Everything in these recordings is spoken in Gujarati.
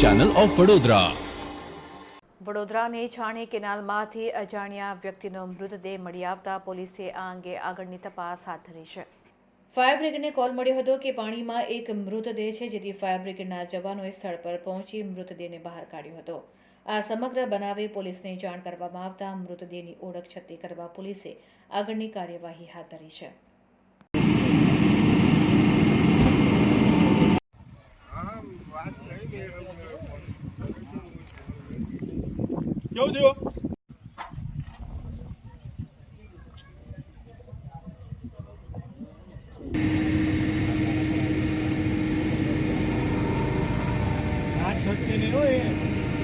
ચેનલ ઓફ વડોદરા વડોદરાની છાણી કેનાલમાંથી અજાણ્યા વ્યક્તિનો મૃતદેહ મળી આવતા પોલીસે આ અંગે આગળની તપાસ હાથ ધરી છે. ફાયર બ્રિગેડને કોલ મળ્યો હતો કે પાણીમાં એક મૃતદેહ છે જેથી ફાયર બ્રિગેડના જવાનોએ સ્થળ પર પહોંચી મૃતદેહને બહાર કાઢ્યો હતો. આ સમગ્ર બનાવે પોલીસને જાણ કરવામાં આવતા મૃતદેહની ઓળખ છતી કરવા પોલીસે આગળની કાર્યવાહી હાથ ધરી છે. Vô chưa? Hãy subscribe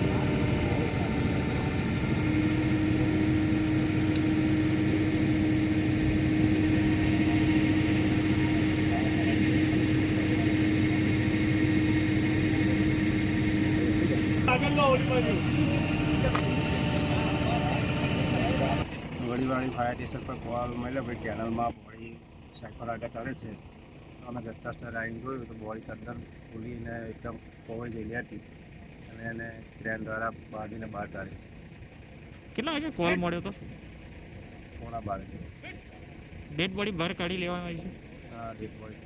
Vadivadi fire station પર કોલ મળ્યો. ભાઈ કેનલમાં બોડી સાયકલ આટા કરે છે. અમે સ્ટાર આવીને જોયું તો બોડી અંદર ખુલીને એકદમ કોવાઈ જઈ હતી. અને એને ક્રેન દ્વારા બાંધીને બહાર કાઢી છે. કેટલા વાગે કોલ મળ્યો તો પોણા બાર. ડેડ બોડી બહાર કાઢી લેવામાં આવી છે. Dead body